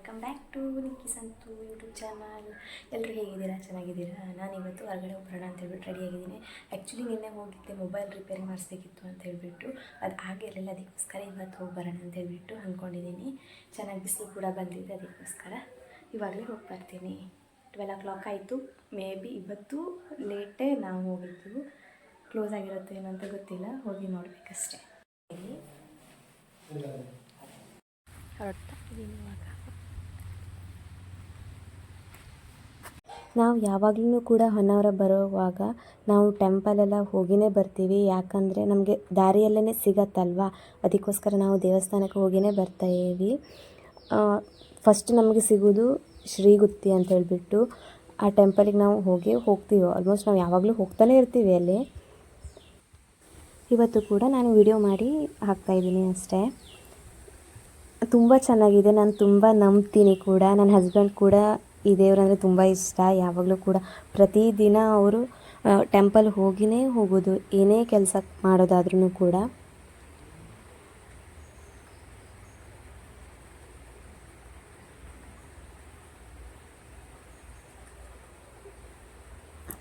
Welcome back to Nikki Santu YouTube channel ಎಲ್ಲರೂ ಹೇಗಿದ್ದೀರಾ? ಚೆನ್ನಾಗಿದ್ದೀರಾ? ನಾನು ಇವತ್ತು ಹೊರಗಡೆ ಹೋಗೋಣ ಅಂತ ಹೇಳ್ಬಿಟ್ಟು ರೆಡಿಯಾಗಿದ್ದೀನಿ ಆ್ಯಕ್ಚುಲಿ ನಿನ್ನೆ ಹೋಗಿದ್ದೆ ಮೊಬೈಲ್ ರಿಪೇರಿ ಮಾಡಿಸ್ಬೇಕಿತ್ತು ಅಂತ ಹೇಳಿಬಿಟ್ಟು. ಅದು ಆಗಿರಲಿಲ್ಲ ಅದಕ್ಕೋಸ್ಕರ ಇವತ್ತು ಹೋಗಿ ಬರೋಣ ಅಂತ ಹೇಳ್ಬಿಟ್ಟು ಅಂದ್ಕೊಂಡಿದ್ದೀನಿ. ಚೆನ್ನಾಗಿ ಬಿಸಿಲು ಕೂಡ ಬಂದಿದೆ ಅದಕ್ಕೋಸ್ಕರ ಇವಾಗಲೇ ಹೋಗಿ ಬರ್ತೀನಿ ಟ್ವೆಲ್ ಓ ಕ್ಲಾಕ್ ಆಯಿತು. ಮೇ ಬಿ ಇವತ್ತು ಲೇಟೇ ನಾವು ಹೋಗಿದ್ದು. ಕ್ಲೋಸ್ ಆಗಿರುತ್ತೆ ಏನೋ ಅಂತ ಗೊತ್ತಿಲ್ಲ. ಹೋಗಿ ನೋಡಬೇಕಷ್ಟೇ. ಹೊರಡ್ತಾ ಇದ್ದೀನಿ ಇವಾಗ. ನಾವು ಯಾವಾಗಲೂ ಕೂಡ ಹೊನ್ನಾವರ ಬರೋವಾಗ ನಾವು ಟೆಂಪಲೆಲ್ಲ ಹೋಗಿನೇ ಬರ್ತೀವಿ. ಯಾಕಂದರೆ ನಮಗೆ ದಾರಿಯಲ್ಲೇ ಸಿಗತ್ತಲ್ವಾ? ಅದಕ್ಕೋಸ್ಕರ ನಾವು ದೇವಸ್ಥಾನಕ್ಕೆ ಬರ್ತಾ ಇದ್ದೀವಿ. ಫಸ್ಟ್ ನಮಗೆ ಸಿಗೋದು ಶ್ರೀಗುತ್ತಿ ಅಂತ ಹೇಳಿಬಿಟ್ಟು ಆ ಟೆಂಪಲಿಗೆ ನಾವು ಹೋಗಿ ಹೋಗ್ತೀವಿ. ಆಲ್ಮೋಸ್ಟ್ ನಾವು ಯಾವಾಗಲೂ ಹೋಗ್ತಾನೆ ಇರ್ತೀವಿ ಅಲ್ಲಿ. ಇವತ್ತು ಕೂಡ ನಾನು ವಿಡಿಯೋ ಮಾಡಿ ಹಾಕ್ತಾಯಿದ್ದೀನಿ ಅಷ್ಟೇ. ತುಂಬ ಚೆನ್ನಾಗಿದೆ. ನಾನು ತುಂಬ ನಂಬ್ತೀನಿ ಕೂಡ. ನನ್ನ ಹಸ್ಬೆಂಡ್ ಕೂಡ ಈ ದೇವರಂದರೆ ತುಂಬ ಇಷ್ಟ. ಯಾವಾಗಲೂ ಕೂಡ ಪ್ರತಿದಿನ ಅವರು ಟೆಂಪಲ್ ಹೋಗಿನೇ ಹೋಗೋದು, ಏನೇ ಕೆಲಸ ಮಾಡೋದಾದ್ರೂ ಕೂಡ.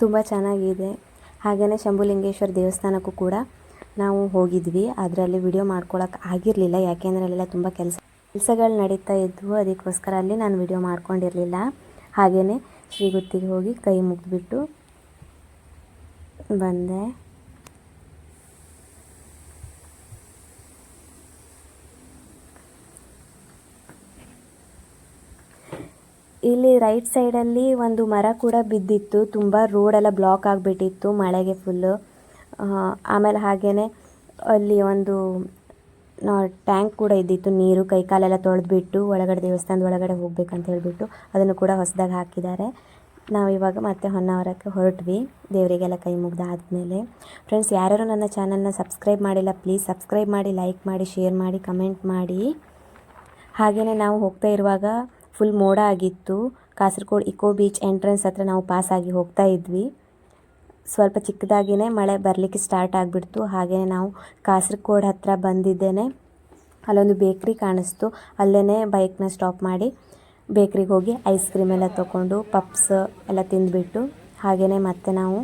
ತುಂಬ ಚೆನ್ನಾಗಿದೆ. ಹಾಗೆಯೇ ಶಂಭುಲಿಂಗೇಶ್ವರ ದೇವಸ್ಥಾನಕ್ಕೂ ಕೂಡ ನಾವು ಹೋಗಿದ್ವಿ. ಅದರಲ್ಲಿ ವಿಡಿಯೋ ಮಾಡ್ಕೊಳಕ್ಕೆ ಆಗಿರಲಿಲ್ಲ. ಯಾಕೆಂದರೆ ಅಲ್ಲೆಲ್ಲ ತುಂಬ ಕೆಲಸ, ಕೆಲಸಗಳು ನಡೀತಾ ಇದ್ವು. ಅದಕ್ಕೋಸ್ಕರ ಅಲ್ಲಿ ನಾನು ವಿಡಿಯೋ ಮಾಡ್ಕೊಂಡಿರಲಿಲ್ಲ. ಹಾಗೆಯೇ ಶ್ರೀಗುತ್ತಿಗೆ ಹೋಗಿ ಕೈ ಮುಗಿದ್ಬಿಟ್ಟು ಬಂದೆ. ಇಲ್ಲಿ ರೈಟ್ ಸೈಡಲ್ಲಿ ಒಂದು ಮರ ಕೂಡ ಬಿದ್ದಿತ್ತು. ತುಂಬ ರೋಡೆಲ್ಲ ಬ್ಲಾಕ್ ಆಗಿಬಿಟ್ಟಿತ್ತು, ಮಳೆಗೆ ಫುಲ್ಲು ಆಮೇಲೆ ಹಾಗೆಯೇ ಅಲ್ಲಿ ಒಂದು ಟ್ಯಾಂಕ್ ಕೂಡ ಇದ್ದಿತ್ತು, ನೀರು, ಕೈ ಕಾಲೆಲ್ಲ ತೊಳೆದ್ಬಿಟ್ಟು ಒಳಗಡೆ ದೇವಸ್ಥಾನದ ಒಳಗಡೆ ಹೋಗ್ಬೇಕಂತ ಹೇಳಿಬಿಟ್ಟು ಅದನ್ನು ಕೂಡ ಹೊಸದಾಗಿ ಹಾಕಿದ್ದಾರೆ. ನಾವು ಇವಾಗ ಮತ್ತೆ ಹೊನ್ನಾವರಕ್ಕೆ ಹೊರಟ್ವಿ, ದೇವರಿಗೆಲ್ಲ ಕೈ ಮುಗ್ದಾದ್ಮೇಲೆ ಫ್ರೆಂಡ್ಸ್ ಯಾರ್ಯಾರು ನನ್ನ ಚಾನಲ್ನ ಸಬ್ಸ್ಕ್ರೈಬ್ ಮಾಡಿಲ್ಲ ಪ್ಲೀಸ್ ಸಬ್ಸ್ಕ್ರೈಬ್ ಮಾಡಿ ಲೈಕ್ ಮಾಡಿ ಶೇರ್ ಮಾಡಿ ಕಮೆಂಟ್ ಮಾಡಿ. ಹಾಗೆಯೇ ನಾವು ಹೋಗ್ತಾ ಇರುವಾಗ ಫುಲ್ ಮೋಡ ಆಗಿತ್ತು, ಕಾಸರಗೋಡು ಇಕೋ ಬೀಚ್ ಎಂಟ್ರೆನ್ಸ್ ಹತ್ರ ನಾವು ಪಾಸ್ ಆಗಿ ಹೋಗ್ತಾ ಇದ್ವಿ. ಸ್ವಲ್ಪ ಚಿಕ್ಕದಾಗಿಯೇ ಮಳೆ ಬರಲಿಕ್ಕೆ ಸ್ಟಾರ್ಟ್ ಆಗಿಬಿಡ್ತು. ಹಾಗೆಯೇ ನಾವು ಕಾಸರಗೋಡ್ ಹತ್ತಿರ ಬಂದಿದ್ದೇನೆ. ಅಲ್ಲೊಂದು ಬೇಕ್ರಿ ಕಾಣಿಸ್ತು. ಅಲ್ಲೇ ಬೈಕ್ನ ಸ್ಟಾಪ್ ಮಾಡಿ ಬೇಕ್ರಿಗೆ ಹೋಗಿ ಐಸ್ ಕ್ರೀಮ್ ಎಲ್ಲ ತೊಗೊಂಡು ಪಪ್ಸ್ ಎಲ್ಲ ತಿಂದುಬಿಟ್ಟು ಹಾಗೆಯೇ ಮತ್ತೆ ನಾವು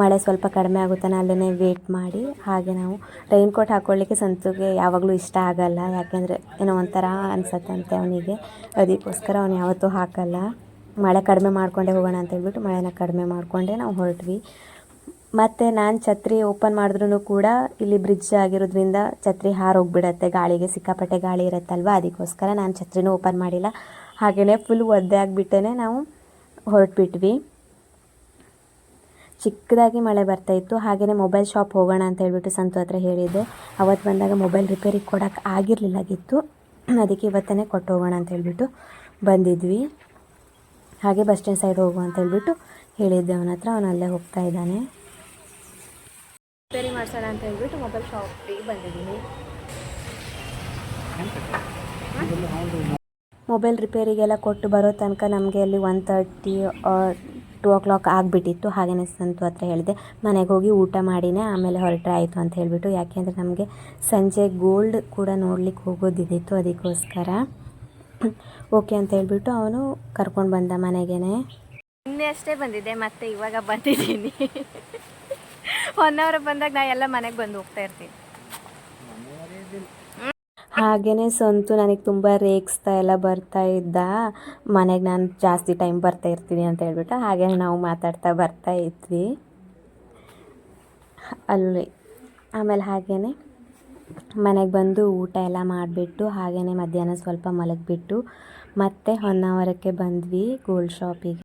ಮಳೆ ಸ್ವಲ್ಪ ಕಡಿಮೆ ಆಗುತ್ತಾನೆ ಅಲ್ಲೇ ವೇಟ್ ಮಾಡಿ, ಹಾಗೆ ನಾವು ರೈನ್ ಕೋಟ್ ಹಾಕ್ಕೊಳ್ಳಿಕ್ಕೆ ಸಂತುಗೆ ಯಾವಾಗಲೂ ಇಷ್ಟ ಆಗಲ್ಲ. ಯಾಕೆಂದರೆ ಏನೋ ಒಂಥರ ಅನ್ಸತ್ತಂತೆ ಅವನಿಗೆ. ಅದಕ್ಕೋಸ್ಕರ ಅವನು ಯಾವತ್ತೂ ಹಾಕಲ್ಲ. ಮಳೆ ಕಡಿಮೆ ಮಾಡಿಕೊಂಡೇ ಹೋಗೋಣ ಅಂತ ಹೇಳ್ಬಿಟ್ಟು ಮಳೆನ ಕಡಿಮೆ ಮಾಡಿಕೊಂಡೆ ನಾವು ಹೊರಟ್ವಿ. ಮತ್ತು ನಾನು ಛತ್ರಿ ಓಪನ್ ಮಾಡಿದ್ರೂ ಕೂಡ ಇಲ್ಲಿ ಬ್ರಿಡ್ಜ್ ಆಗಿರೋದ್ರಿಂದ ಛತ್ರಿ ಹಾರೋಗ್ಬಿಡತ್ತೆ, ಗಾಳಿಗೆ ಸಿಕ್ಕಾಪಟ್ಟೆ ಗಾಳಿ ಇರುತ್ತಲ್ವ? ಅದಕ್ಕೋಸ್ಕರ ನಾನು ಛತ್ರಿನೂ ಓಪನ್ ಮಾಡಿಲ್ಲ. ಹಾಗೆಯೇ ಫುಲ್ ಒದ್ದೆ ಆಗಿಬಿಟ್ಟೇ ನಾವು ಹೊರಟ್ಬಿಟ್ವಿ. ಚಿಕ್ಕದಾಗಿ ಮಳೆ ಬರ್ತಾಯಿತ್ತು ಹಾಗೆಯೇ ಮೊಬೈಲ್ ಶಾಪ್ ಹೋಗೋಣ ಅಂತ ಹೇಳ್ಬಿಟ್ಟು ಸಂತು ಹತ್ರ ಹೇಳಿದ್ದೆ. ಅವತ್ತು ಬಂದಾಗ ಮೊಬೈಲ್ ರಿಪೇರಿಗೆ ಕೊಡೋಕ್ಕೆ ಆಗಿರಲಿಲ್ಲಾಗಿತ್ತು ಅದಕ್ಕೆ ಇವತ್ತೇ ಕೊಟ್ಟು ಹೋಗೋಣ ಅಂತ ಹೇಳ್ಬಿಟ್ಟು ಬಂದಿದ್ವಿ. ಹಾಗೆ ಬಸ್ ಸ್ಟ್ಯಾಂಡ್ ಸೈಡ್ ಹೋಗು ಅಂತ ಹೇಳ್ಬಿಟ್ಟು ಹೇಳಿದ್ದೆ ಅವನ ಹತ್ರ. ಅವನು ಅಲ್ಲೇ ಹೋಗ್ತಾ ಇದ್ದಾನೆ. ರಿಪೇರಿ ಮಾಡ್ಸೋಣ ಅಂತ ಹೇಳ್ಬಿಟ್ಟು ಮೊಬೈಲ್ ಶಾಪಿಗೆ ಬಂದಿದ್ದೀನಿ. ಮೊಬೈಲ್ ರಿಪೇರಿಗೆಲ್ಲ ಕೊಟ್ಟು ಬರೋ ತನಕ ನಮಗೆ ಅಲ್ಲಿ one thirty two o'clock ಆಗಿಬಿಟ್ಟಿತ್ತು. ಹಾಗೆಯೇ ಸಂತು ಹತ್ರ ಹೇಳಿದೆ ಮನೆಗೆ ಹೋಗಿ ಊಟ ಮಾಡಿನೇ ಆಮೇಲೆ ಹೊರಟ್ರೆ ಆಯಿತು ಅಂತ ಹೇಳಿಬಿಟ್ಟು. ಯಾಕೆಂದರೆ ನಮಗೆ ಸಂಜೆ ಗೋಲ್ಡ್ ಕೂಡ ನೋಡ್ಲಿಕ್ಕೆ ಹೋಗೋದಿದ್ದಿತ್ತು ಅದಕ್ಕೋಸ್ಕರ. ಓಕೆ ಅಂತ ಹೇಳ್ಬಿಟ್ಟು ಅವನು ಕರ್ಕೊಂಡು ಬಂದ ಮನೆಗೇನೆ. ನಿನ್ನೆ ಅಷ್ಟೇ ಬಂದಿದ್ದೆ ಮತ್ತೆ ಇವಾಗ ಬಂದಿದ್ದೀನಿ. ಒನ್ ಅವರ್ ಬಂದಾಗ ನಾ ಎಲ್ಲ ಮನೆಗೆ ಬಂದು ಹೋಗ್ತಾ ಇರ್ತೀನಿ. ಹಾಗೆಯೇ ಸಂತು ನನಗೆ ತುಂಬ ರೇಗಿಸ್ತಾ ಎಲ್ಲ ಬರ್ತಾ ಇದ್ದ. ಮನೆಗೆ ನಾನು ಜಾಸ್ತಿ ಟೈಮ್ ಬರ್ತಾ ಇರ್ತೀನಿ ಅಂತ ಹೇಳ್ಬಿಟ್ಟು ಹಾಗೆ ನಾವು ಮಾತಾಡ್ತಾ ಬರ್ತಾ ಇದ್ವಿ. ಅಲ್ಲಿ ಆಮೇಲೆ ಹಾಗೆಯೇ ಮನೆಗೆ ಬಂದು ಊಟ ಎಲ್ಲ ಮಾಡಿಬಿಟ್ಟು ಹಾಗೆಯೇ ಮಧ್ಯಾಹ್ನ ಸ್ವಲ್ಪ ಮಲಗಿಬಿಟ್ಟು ಮತ್ತೆ ಹೊನ್ನಾವರಕ್ಕೆ ಬಂದ್ವಿ ಗೋಲ್ಡ್ ಶಾಪಿಗೆ.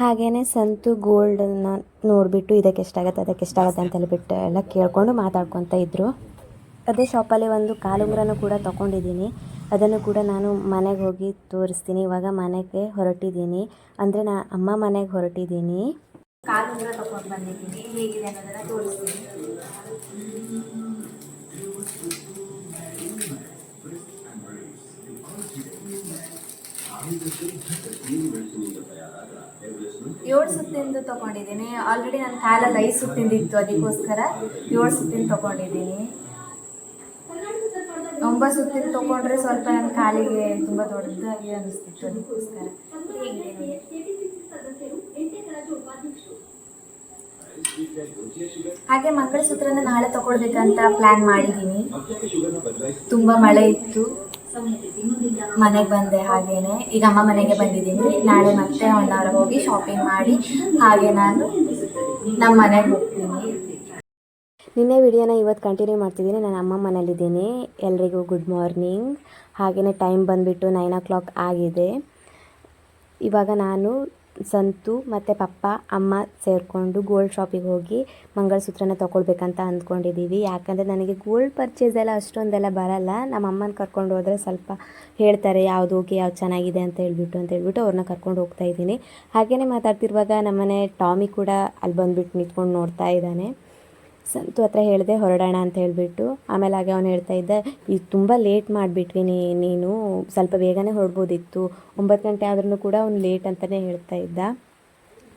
ಹಾಗೆಯೇ ಸಂತು ಗೋಲ್ಡನ್ನ ನೋಡಿಬಿಟ್ಟು ಇದಕ್ಕೆ ಎಷ್ಟಾಗತ್ತೆ, ಅದಕ್ಕೆ ಎಷ್ಟಾಗತ್ತೆ ಅಂತ ಹೇಳಿಬಿಟ್ಟು ಎಲ್ಲ ಕೇಳಿಕೊಂಡು ಮಾತಾಡ್ಕೊತ ಇದ್ದರು ಅದೇ ಶಾಪಲ್ಲಿ ಒಂದು ಕಾಲುಂಗ್ರನೂ ಕೂಡ ತೊಗೊಂಡಿದ್ದೀನಿ. ಅದನ್ನು ಕೂಡ ನಾನು ಮನೆಗೆ ಹೋಗಿ ತೋರಿಸ್ತೀನಿ. ಇವಾಗ ಮನೆಗೆ ಹೊರಟಿದ್ದೀನಿ. ಅಂದರೆ ನಾ ಅಮ್ಮ ಮನೆಗೆ ಹೊರಟಿದ್ದೀನಿ. ಕಾಲುಂಗ್ರ ತೊಗೊಂಡು ಬಂದಿದ್ದೀನಿ. ಹೇಗಿದೆ ಅನ್ನೋದನ್ನು ತೋರಿಸ್ತೀನಿ. ತೊಗೊಂಡಿದ್ದೀನಿ. ಆಲ್ರೆಡಿ ನನ್ನ ಕಾಲಲ್ಲಿ ಐದು ಸುತ್ತಿಂದಿತ್ತು ಅದಕ್ಕೋಸ್ಕರ. ಏಳು ಸುತ್ತಿನ ತಗೊಂಡಿದ್ದೀನಿ. ಒಂಬತ್ತು ಸುತ್ತಿನ ತೊಗೊಂಡ್ರೆ ಸ್ವಲ್ಪ ನನ್ನ ಕಾಲಿಗೆ ತುಂಬ ದೊಡ್ಡದಾಗಿ ಅನಿಸ್ತಿತ್ತು ಅದಕ್ಕೋಸ್ಕರ. ಹಾಗೆ ಮಂಗಳಸೂತ್ರನ ನಾಳೆ ತಗೊಳ್ಬೇಕಂತ ಪ್ಲಾನ್ ಮಾಡಿದ್ದೀನಿ. ತುಂಬ ಮಳೆ ಇತ್ತು. ಮನೆಗೆ ಬಂದೆ ಹಾಗೇನೆ. ಈಗ ಅಮ್ಮ ಮನೆಗೆ ಬಂದಿದ್ದೀನಿ. ನಾಳೆ ಮತ್ತೆ ಒನ್ ಅವರ್ ಹೋಗಿ ಶಾಪಿಂಗ್ ಮಾಡಿ, ಹಾಗೆ ನಾನು ನಮ್ಮ ಮನೆಗೆ ಹೋಗ್ತೀನಿ. ನಿನ್ನೆ ವಿಡಿಯೋನ ಇವತ್ತು ಕಂಟಿನ್ಯೂ ಮಾಡ್ತಿದ್ದೀನಿ. ನಾನು ಅಮ್ಮ ಮನೇಲಿದ್ದೀನಿ. ಎಲ್ರಿಗೂ ಗುಡ್ ಮಾರ್ನಿಂಗ್ ಹಾಗೆಯೇ ಟೈಮ್ ಬಂದುಬಿಟ್ಟು ನೈನ್ ಓ ಕ್ಲಾಕ್ ಆಗಿದೆ. ಇವಾಗ ನಾನು ಸಂತು ಮತ್ತು ಪಪ್ಪ, ಅಮ್ಮ ಸೇರಿಕೊಂಡು ಗೋಲ್ಡ್ ಶಾಪಿಗೆ ಹೋಗಿ ಮಂಗಳಸೂತ್ರನ ತೊಗೊಳ್ಬೇಕಂತ ಅಂದ್ಕೊಂಡಿದ್ದೀವಿ. ಯಾಕಂದರೆ ನನಗೆ ಗೋಲ್ಡ್ ಪರ್ಚೇಸ್ ಎಲ್ಲ ಅಷ್ಟೊಂದೆಲ್ಲ ಬರಲ್ಲ. ನಮ್ಮ ಅಮ್ಮನ ಕರ್ಕೊಂಡು ಹೋದರೆ ಸ್ವಲ್ಪ ಹೇಳ್ತಾರೆ, ಯಾವುದು ಓಕೆ ಯಾವ್ದು ಚೆನ್ನಾಗಿದೆ ಅಂತ ಹೇಳಿಬಿಟ್ಟು, ಅಂತ ಹೇಳ್ಬಿಟ್ಟು ಅವ್ರನ್ನ ಕರ್ಕೊಂಡು ಹೋಗ್ತಾ ಇದ್ದೀನಿ. ಹಾಗೆಯೇ ಮಾತಾಡ್ತಿರುವಾಗ ನಮ್ಮನೆ ಟಾಮಿ ಕೂಡ ಅಲ್ಲಿ ಬಂದುಬಿಟ್ಟು ನಿಂತ್ಕೊಂಡು ನೋಡ್ತಾ ಇದ್ದಾನೆ. ಸಂತು ಹತ್ರ ಹೇಳಿದೆ ಹೊರಡೋಣ ಅಂತ ಹೇಳಿಬಿಟ್ಟು ಆಮೇಲೆ ಹಾಗೆ ಅವನು ಹೇಳ್ತಾ ಇದ್ದ ಈಗ ತುಂಬ ಲೇಟ್ ಮಾಡಿಬಿಟ್ವಿ ನೀನು, ಸ್ವಲ್ಪ ಬೇಗನೆ ಹೊರಡ್ಬೋದಿತ್ತು, ಒಂಬತ್ತು ಗಂಟೆ ಆದ್ರೂ ಕೂಡ ಅವ್ನು ಲೇಟ್ ಅಂತಲೇ ಹೇಳ್ತಾ ಇದ್ದ.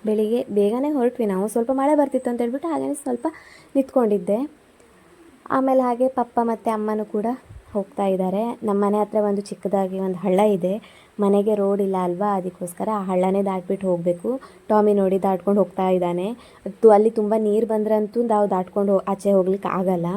ಬೆಳಿಗ್ಗೆ ಬೇಗನೆ ಹೊರಟ್ವಿ ನಾವು, ಸ್ವಲ್ಪ ಮಳೆ ಬರ್ತಿತ್ತು ಅಂತ ಹೇಳ್ಬಿಟ್ಟು ಹಾಗೆ ಸ್ವಲ್ಪ ನಿಂತ್ಕೊಂಡಿದ್ದೆ. ಆಮೇಲೆ ಹಾಗೆ ಪಪ್ಪ ಮತ್ತು ಅಮ್ಮನೂ ಕೂಡ ಹೋಗ್ತಾ ಇದ್ದಾರೆ. ನಮ್ಮ ಮನೆ ಹತ್ರ ಒಂದು ಚಿಕ್ಕದಾಗಿ ಒಂದು ಹಳ್ಳ ಇದೆ. ಮನೆಗೆ ರೋಡ್ ಇಲ್ಲ ಅಲ್ವಾ? ಅದಕ್ಕೋಸ್ಕರ ಆ ಹಳ್ಳನೇ ದಾಟ್ಬಿಟ್ಟು ಹೋಗಬೇಕು. ಟಾಮಿ ನೋಡಿ ದಾಟ್ಕೊಂಡು ಹೋಗ್ತಾ ಇದ್ದಾನೆ. ಅದು ಅಲ್ಲಿ ತುಂಬ ನೀರು ಬಂದ್ರಂತೂ ನಾವು ದಾಟ್ಕೊಂಡು ಆಚೆ ಹೋಗ್ಲಿಕ್ಕೆ ಆಗಲ್ಲ.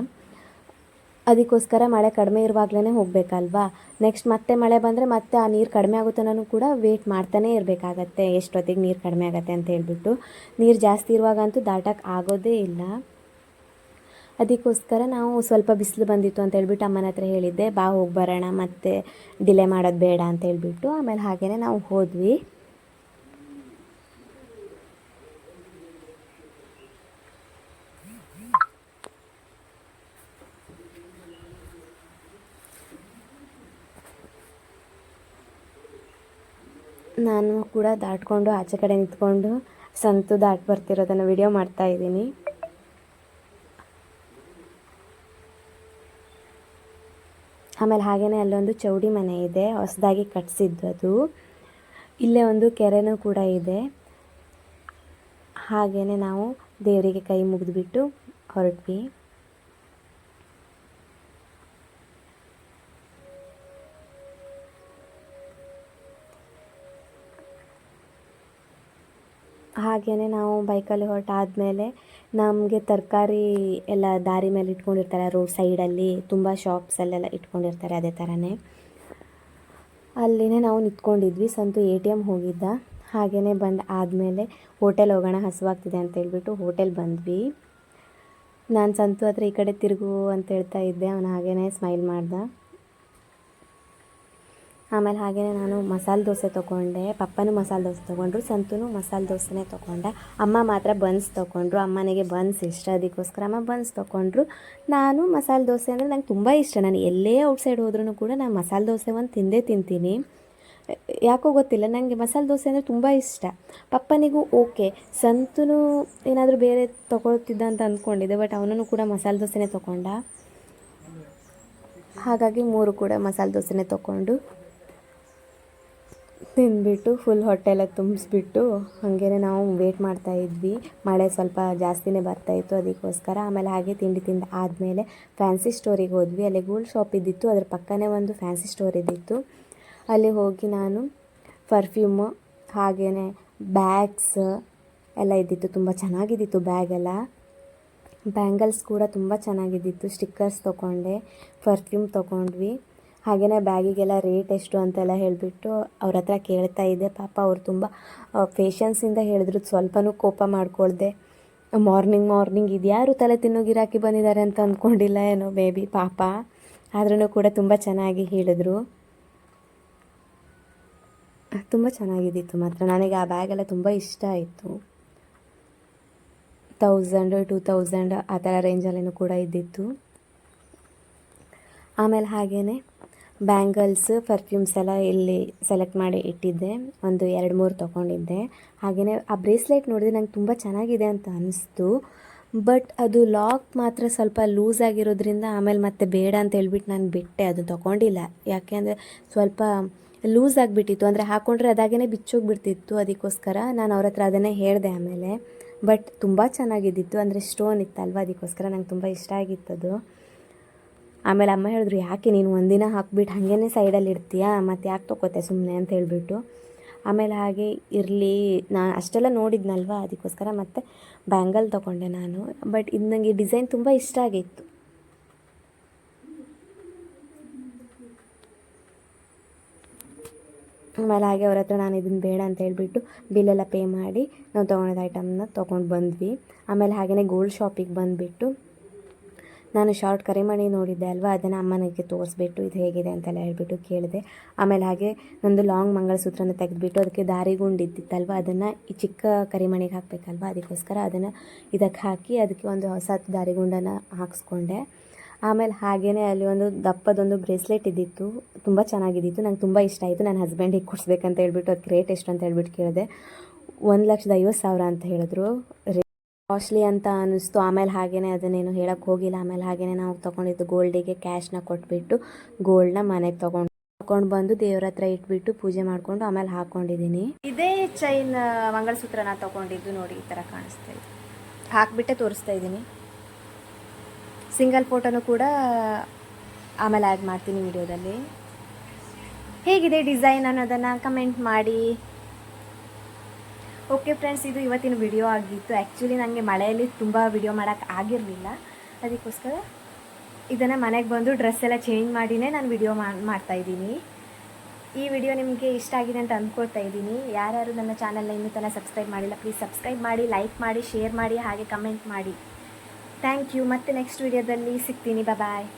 ಅದಕ್ಕೋಸ್ಕರ ಮಳೆ ಕಡಿಮೆ ಇರುವಾಗಲೇ ಹೋಗಬೇಕಲ್ವಾ? ನೆಕ್ಸ್ಟ್ ಮತ್ತೆ ಮಳೆ ಬಂದರೆ ಮತ್ತೆ ಆ ನೀರು ಕಡಿಮೆ ಆಗುತ್ತನೂ ಕೂಡ ವೇಟ್ ಮಾಡ್ತಾನೇ ಇರಬೇಕಾಗತ್ತೆ. ಎಷ್ಟೊತ್ತಿಗೆ ನೀರು ಕಡಿಮೆ ಆಗುತ್ತೆ ಅಂತ ಹೇಳ್ಬಿಟ್ಟು. ನೀರು ಜಾಸ್ತಿ ಇರುವಾಗಂತೂ ದಾಟಕ್ಕೆ ಆಗೋದೇ ಇಲ್ಲ. ಅದಕ್ಕೋಸ್ಕರ ನಾವು ಸ್ವಲ್ಪ ಬಿಸಿಲು ಬಂದಿತ್ತು ಅಂತ ಹೇಳ್ಬಿಟ್ಟು ಅಮ್ಮನ ಹತ್ರ ಹೇಳಿದ್ದೆ, ಬಾ ಹೋಗಿ ಬರೋಣ, ಮತ್ತು ಡಿಲೇ ಮಾಡೋದು ಬೇಡ ಅಂತ ಹೇಳ್ಬಿಟ್ಟು ಆಮೇಲೆ ಹಾಗೇ ನಾವು ಹೋದ್ವಿ. ನಾನು ಕೂಡ ದಾಟ್ಕೊಂಡು ಆಚೆ ಕಡೆ ನಿಂತ್ಕೊಂಡು ಸಂತು ದಾಟ್ ಬರ್ತಿರೋದನ್ನು ವಿಡಿಯೋ ಮಾಡ್ತಾ ಆಮೇಲೆ ಹಾಗೆಯೇ ಅಲ್ಲೊಂದು ಚೌಡಿ ಮನೆ ಇದೆ, ಹೊಸದಾಗಿ ಕಟ್ಸಿದ್ದು ಅದು. ಇಲ್ಲೇ ಒಂದು ಕೆರೆನೂ ಕೂಡ ಇದೆ. ಹಾಗೆಯೇ ನಾವು ದೇವರಿಗೆ ಕೈ ಮುಗಿದ್ಬಿಟ್ಟು ಹೊರಟ್ವಿ. ಹಾಗೆಯೇ ನಾವು ಬೈಕಲ್ಲಿ ಹೊರಟಾದ್ಮೇಲೆ ನಮಗೆ ತರಕಾರಿ ಎಲ್ಲ ದಾರಿ ಮೇಲೆ ಇಟ್ಕೊಂಡಿರ್ತಾರೆ, ರೋಡ್ ಸೈಡಲ್ಲಿ ತುಂಬ ಶಾಪ್ಸಲ್ಲೆಲ್ಲ ಇಟ್ಕೊಂಡಿರ್ತಾರೆ ಅದೇ ಥರನೇ ಅಲ್ಲಿನೇ ನಾವು ನಿಂತ್ಕೊಂಡಿದ್ವಿ, ಸಂತು ಎ ಟಿ ಎಂ ಹೋಗಿದ್ದ. ಹಾಗೆಯೇ ಬಂದು ಆದಮೇಲೆ ಹೋಟೆಲ್ ಹೋಗೋಣ, ಹಸುವಾಗ್ತಿದೆ ಅಂತ ಹೇಳ್ಬಿಟ್ಟು ಹೋಟೆಲ್ ಬಂದ್ವಿ. ನಾನು ಸಂತು ಹತ್ರ ಈ ಕಡೆ ತಿರುಗು ಅಂತ ಹೇಳ್ತಾ ಇದ್ದೆ, ಅವನು ಹಾಗೇ ಸ್ಮೈಲ್ ಮಾಡ್ದ. ಆಮೇಲೆ ಹಾಗೆಯೇ ನಾನು ಮಸಾಲೆ ದೋಸೆ ತೊಗೊಂಡೆ, ಪಪ್ಪನೂ ಮಸಾಲೆ ದೋಸೆ ತೊಗೊಂಡ್ರು, ಸಂತೂನು ಮಸಾಲೆ ದೋಸೆನೇ ತೊಗೊಂಡೆ. ಅಮ್ಮ ಮಾತ್ರ ಬನ್ಸ್ ತೊಗೊಂಡ್ರು, ಅಮ್ಮನಿಗೆ ಬನ್ಸ್ ಇಷ್ಟ, ಅದಕ್ಕೋಸ್ಕರ ಅಮ್ಮ ಬನ್ಸ್ ತೊಗೊಂಡ್ರು. ನಾನು ಮಸಾಲೆ ದೋಸೆ ಅಂದರೆ ನಂಗೆ ತುಂಬ ಇಷ್ಟ. ನಾನು ಎಲ್ಲೇ ಔಟ್ಸೈಡ್ ಹೋದ್ರೂ ಕೂಡ ನಾನು ಮಸಾಲೆ ದೋಸೆ ಒಂದು ತಿಂದೇ ತಿಂತೀನಿ. ಯಾಕೋ ಗೊತ್ತಿಲ್ಲ ನನಗೆ ಮಸಾಲೆ ದೋಸೆ ಅಂದರೆ ತುಂಬ ಇಷ್ಟ. ಪಪ್ಪನಿಗೂ ಓಕೆ ಸಂತೂ ಏನಾದರೂ ಬೇರೆ ತೊಗೊಳ್ತಿದ್ದ ಅಂತ ಅಂದ್ಕೊಂಡಿದ್ದೆ ಬಟ್ ಅವನೂ ಕೂಡ ಮಸಾಲೆ ದೋಸೆನೇ ತೊಗೊಂಡ. ಹಾಗಾಗಿ ಮೂರು ಕೂಡ ಮಸಾಲೆ ದೋಸೆನೇ ತೊಗೊಂಡು. ತಿಂದ್ಬಿಟ್ಟು ಫುಲ್ ಹೊಟ್ಟೆಲ್ಲ ತುಂಬಿಸ್ಬಿಟ್ಟು ಹಾಗೇ ನಾವು ವೇಟ್ ಮಾಡ್ತಾ ಇದ್ವಿ. ಮಳೆ ಸ್ವಲ್ಪ ಜಾಸ್ತಿನೇ ಬರ್ತಾ ಇತ್ತು ಅದಕ್ಕೋಸ್ಕರ. ಆಮೇಲೆ ಹಾಗೆ ತಿಂಡಿ ತಿಂದು ಆದಮೇಲೆ ಫ್ಯಾನ್ಸಿ ಸ್ಟೋರಿಗೆ ಹೋದ್ವಿ. ಅಲ್ಲಿ ಗೋಲ್ಡ್ ಶಾಪ್ ಇದ್ದಿತ್ತು. ಅದ್ರ ಪಕ್ಕನೇ ಒಂದು ಫ್ಯಾನ್ಸಿ ಸ್ಟೋರ್ ಇದ್ದಿತ್ತು. ಅಲ್ಲಿ ಹೋಗಿ ನಾನು ಪರ್ಫ್ಯೂಮ್ ಹಾಗೆಯೇ ಬ್ಯಾಗ್ಸ್ ಎಲ್ಲ ಇದ್ದಿತ್ತು. ತುಂಬ ಚೆನ್ನಾಗಿದ್ದಿತ್ತು ಬ್ಯಾಗೆಲ್ಲ ಬ್ಯಾಂಗಲ್ಸ್ ಕೂಡ ತುಂಬ ಚೆನ್ನಾಗಿದ್ದಿತ್ತು. ಸ್ಟಿಕ್ಕರ್ಸ್ ತೊಗೊಂಡೆ ಪರ್ಫ್ಯೂಮ್ ತೊಗೊಂಡ್ವಿ ಹಾಗೆಯೇ ಬ್ಯಾಗಿಗೆಲ್ಲ ರೇಟ್ ಎಷ್ಟು ಅಂತೆಲ್ಲ ಹೇಳಿಬಿಟ್ಟು ಅವ್ರ ಹತ್ರ ಕೇಳ್ತಾ ಇದ್ದೆ. ಪಾಪ ಅವ್ರು ತುಂಬ ಪೇಷನ್ಸಿಂದ ಹೇಳಿದ್ರು. ಸ್ವಲ್ಪನೂ ಕೋಪ ಮಾಡ್ಕೊಳ್ದೆ. ಮಾರ್ನಿಂಗ್ ಮಾರ್ನಿಂಗ್ ಇದ್ಯಾರು ತಲೆ ತಿನ್ನೋ, ಗಿರಾಕಿ ಬಂದಿದ್ದಾರೆ ಅಂತ ಅಂದ್ಕೊಂಡಿಲ್ಲ ಏನೋ ಬೇಬಿ ಪಾಪ. ಆದ್ರೂ ಕೂಡ ತುಂಬ ಚೆನ್ನಾಗಿ ಹೇಳಿದ್ರು. ತುಂಬ ಚೆನ್ನಾಗಿದ್ದಿತ್ತು ಮಾತ್ರ. ನನಗೆ ಆ ಬ್ಯಾಗೆಲ್ಲ ತುಂಬ ಇಷ್ಟ ಆಯಿತು. ತೌಸಂಡ್ ಟೂ ತೌಸಂಡ್ ಆ ಥರ ರೇಂಜಲ್ಲೇನು ಕೂಡ ಇದ್ದಿತ್ತು. ಆಮೇಲೆ ಹಾಗೆಯೇ ಬ್ಯಾಂಗಲ್ಸ್ ಪರ್ಫ್ಯೂಮ್ಸ್ ಎಲ್ಲ ಇಲ್ಲಿ ಸೆಲೆಕ್ಟ್ ಮಾಡಿ ಇಟ್ಟಿದ್ದೆ. ಒಂದು ಎರಡು ಮೂರು ತೊಗೊಂಡಿದ್ದೆ. ಹಾಗೆಯೇ ಆ ಬ್ರೇಸ್ಲೆಟ್ ನೋಡಿದ್ರೆ ನಂಗೆ ತುಂಬ ಚೆನ್ನಾಗಿದೆ ಅಂತ ಅನಿಸ್ತು. ಬಟ್ ಅದು ಲಾಕ್ ಮಾತ್ರ ಸ್ವಲ್ಪ ಲೂಸ್ ಆಗಿರೋದ್ರಿಂದ ಆಮೇಲೆ ಮತ್ತೆ ಬೇಡ ಅಂತ ಹೇಳ್ಬಿಟ್ಟು ನಾನು ಬಿಟ್ಟೆ, ಅದು ತೊಗೊಂಡಿಲ್ಲ. ಯಾಕೆ ಅಂದರೆ ಸ್ವಲ್ಪ ಲೂಸ್ ಆಗಿಬಿಟ್ಟಿತ್ತು. ಅಂದರೆ ಹಾಕ್ಕೊಂಡ್ರೆ ಅದಾಗೇ ಬಿಚ್ಚೋಗ್ಬಿಡ್ತಿತ್ತು. ಅದಕ್ಕೋಸ್ಕರ ನಾನು ಅವ್ರ ಹತ್ರ ಅದನ್ನೇ ಹೇಳಿದೆ ಆಮೇಲೆ. ಬಟ್ ತುಂಬ ಚೆನ್ನಾಗಿದ್ದಿತ್ತು. ಅಂದರೆ ಸ್ಟೋನ್ ಇತ್ತಲ್ವ? ಅದಕ್ಕೋಸ್ಕರ ನಂಗೆ ತುಂಬ ಇಷ್ಟ ಆಗಿತ್ತದು. ಆಮೇಲೆ ಅಮ್ಮ ಹೇಳಿದ್ರು, ಯಾಕೆ ನೀನು ಒಂದಿನ ಹಾಕ್ಬಿಟ್ಟು ಹಾಗೇನೆ ಸೈಡಲ್ಲಿ ಇಡ್ತೀಯಾ? ಮತ್ತು ಯಾಕೆ ತೊಗೋತೆ ಸುಮ್ಮನೆ ಅಂತ ಹೇಳಿಬಿಟ್ಟು. ಆಮೇಲೆ ಹಾಗೆ ಇರಲಿ ನಾನು ಅಷ್ಟೆಲ್ಲ ನೋಡಿದ್ನಲ್ವ? ಅದಕ್ಕೋಸ್ಕರ ಮತ್ತೆ ಬ್ಯಾಂಗಲ್ ತೊಗೊಂಡೆ ನಾನು. ಬಟ್ ಇದು ನನಗೆ ಡಿಸೈನ್ ತುಂಬ ಇಷ್ಟ ಆಗಿತ್ತು. ಆಮೇಲೆ ಹಾಗೆ ಅವ್ರ ಹತ್ರ ನಾನು ಇದನ್ನು ಬೇಡ ಅಂತ ಹೇಳಿಬಿಟ್ಟು ಬಿಲ್ಲೆಲ್ಲ ಪೇ ಮಾಡಿ ನಾವು ತೊಗೊಂಡಿದ್ದ ಐಟಮ್ನ ತೊಗೊಂಡು ಬಂದ್ವಿ. ಆಮೇಲೆ ಹಾಗೆಯೇ ಗೋಲ್ಡ್ ಶಾಪಿಗೆ ಬಂದುಬಿಟ್ಟು ನಾನು ಶಾರ್ಟ್ ಕರಿಮಣಿ ನೋಡಿದ್ದೆ ಅಲ್ವಾ? ಅದನ್ನು ಅಮ್ಮನಿಗೆ ತೋರಿಸ್ಬಿಟ್ಟು ಇದು ಹೇಗಿದೆ ಅಂತೆಲ್ಲ ಹೇಳಿಬಿಟ್ಟು ಕೇಳಿದೆ. ಆಮೇಲೆ ಹಾಗೆ ನಂದು ಲಾಂಗ್ ಮಂಗಳಸೂತ್ರನ ತೆಗೆದುಬಿಟ್ಟು ಅದಕ್ಕೆ ದಾರಿಗುಂಡು ಇದ್ದಿತ್ತಲ್ವ ಅದನ್ನು ಈ ಚಿಕ್ಕ ಕರಿಮಣಿಗೆ ಹಾಕಬೇಕಲ್ವ? ಅದಕ್ಕೋಸ್ಕರ ಅದನ್ನು ಇದಕ್ಕೆ ಹಾಕಿ ಅದಕ್ಕೆ ಒಂದು ಹೊಸ ದಾರಿಗುಂಡನ ಹಾಕಿಸ್ಕೊಂಡೆ. ಆಮೇಲೆ ಹಾಗೆಯೇ ಅಲ್ಲಿ ಒಂದು ದಪ್ಪದೊಂದು ಬ್ರೇಸ್ಲೆಟ್ ಇದ್ದಿತ್ತು. ತುಂಬ ಚೆನ್ನಾಗಿದ್ದಿತ್ತು. ನಂಗೆ ತುಂಬ ಇಷ್ಟ ಆಯಿತು. ನನ್ನ ಹಸ್ಬೆಂಡಿಗೆ ಕೊಡಿಸ್ಬೇಕಂತ ಹೇಳ್ಬಿಟ್ಟು ಅದಕ್ಕೆ ರೇಟ್ ಎಷ್ಟು ಅಂತ ಹೇಳ್ಬಿಟ್ಟು ಕೇಳಿದೆ. ಒಂದು ಲಕ್ಷದ ಐವತ್ತು ಸಾವಿರ ಅಂತ ಹೇಳಿದ್ರು. ಕಾಸ್ಟ್ಲಿ ಅಂತ ಅನ್ನಿಸ್ತು. ಆಮೇಲೆ ಹಾಗೇ ಅದನ್ನೇನು ಹೇಳಕ್ಕೆ ಹೋಗಿಲ್ಲ. ಆಮೇಲೆ ಹಾಗೇ ನಾವು ತೊಗೊಂಡಿದ್ದು ಗೋಲ್ಡಿಗೆ ಕ್ಯಾಶ್ನ ಕೊಟ್ಬಿಟ್ಟು ಗೋಲ್ಡ್ನ ಮನೆಗೆ ತೊಗೊಂಡು ತಗೊಂಡು ಬಂದು ದೇವ್ರ ಹತ್ರ ಇಟ್ಬಿಟ್ಟು ಪೂಜೆ ಮಾಡಿಕೊಂಡು ಆಮೇಲೆ ಹಾಕೊಂಡಿದ್ದೀನಿ. ಇದೇ ಚೈನ್ ಮಂಗಳಸೂತ್ರನ ತೊಗೊಂಡಿದ್ದು ನೋಡಿ ಈ ಥರ ಕಾಣಿಸ್ತಾ ಇದೆ. ಹಾಕ್ಬಿಟ್ಟೆ ತೋರಿಸ್ತಾ ಇದ್ದೀನಿ. ಸಿಂಗಲ್ ಫೋಟೋನು ಕೂಡ ಆಮೇಲೆ ಆ್ಯಡ್ ಮಾಡ್ತೀನಿ ವಿಡಿಯೋದಲ್ಲಿ. ಹೇಗಿದೆ ಡಿಸೈನ್ ಅನ್ನೋದನ್ನು ಕಮೆಂಟ್ ಮಾಡಿ. ಓಕೆ ಫ್ರೆಂಡ್ಸ್ ಇದು ಇವತ್ತಿನ ವಿಡಿಯೋ ಆಗಿತ್ತು. ಆ್ಯಕ್ಚುಲಿ ನನಗೆ ಮಳೆಯಲ್ಲಿ ತುಂಬ ವಿಡಿಯೋ ಮಾಡೋಕ್ಕೆ ಆಗಿರಲಿಲ್ಲ. ಅದಕ್ಕೋಸ್ಕರ ಇದನ್ನು ಮನೆಗೆ ಬಂದು ಡ್ರೆಸ್ ಎಲ್ಲ ಚೇಂಜ್ ಮಾಡಿನೇ ನಾನು ವಿಡಿಯೋ ಮಾಡ್ತಾ ಇದ್ದೀನಿ. ಈ ವಿಡಿಯೋ ನಿಮಗೆ ಇಷ್ಟ ಆಗಿದೆ ಅಂತ ಅಂದ್ಕೊಳ್ತಾ ಇದ್ದೀನಿ. ಯಾರ್ಯಾರು ನನ್ನ ಚಾನಲ್ನ ಇನ್ನೂ ತನಕ ಸಬ್ಸ್ಕ್ರೈಬ್ ಮಾಡಿಲ್ಲ ಪ್ಲೀಸ್ ಸಬ್ಸ್ಕ್ರೈಬ್ ಮಾಡಿ ಲೈಕ್ ಮಾಡಿ ಶೇರ್ ಮಾಡಿ, ಹಾಗೆ ಕಮೆಂಟ್ ಮಾಡಿ. ಥ್ಯಾಂಕ್ ಯು ಮತ್ತೆ ನೆಕ್ಸ್ಟ್ ವಿಡಿಯೋದಲ್ಲಿ ಸಿಗ್ತೀನಿ. ಬಾಯ್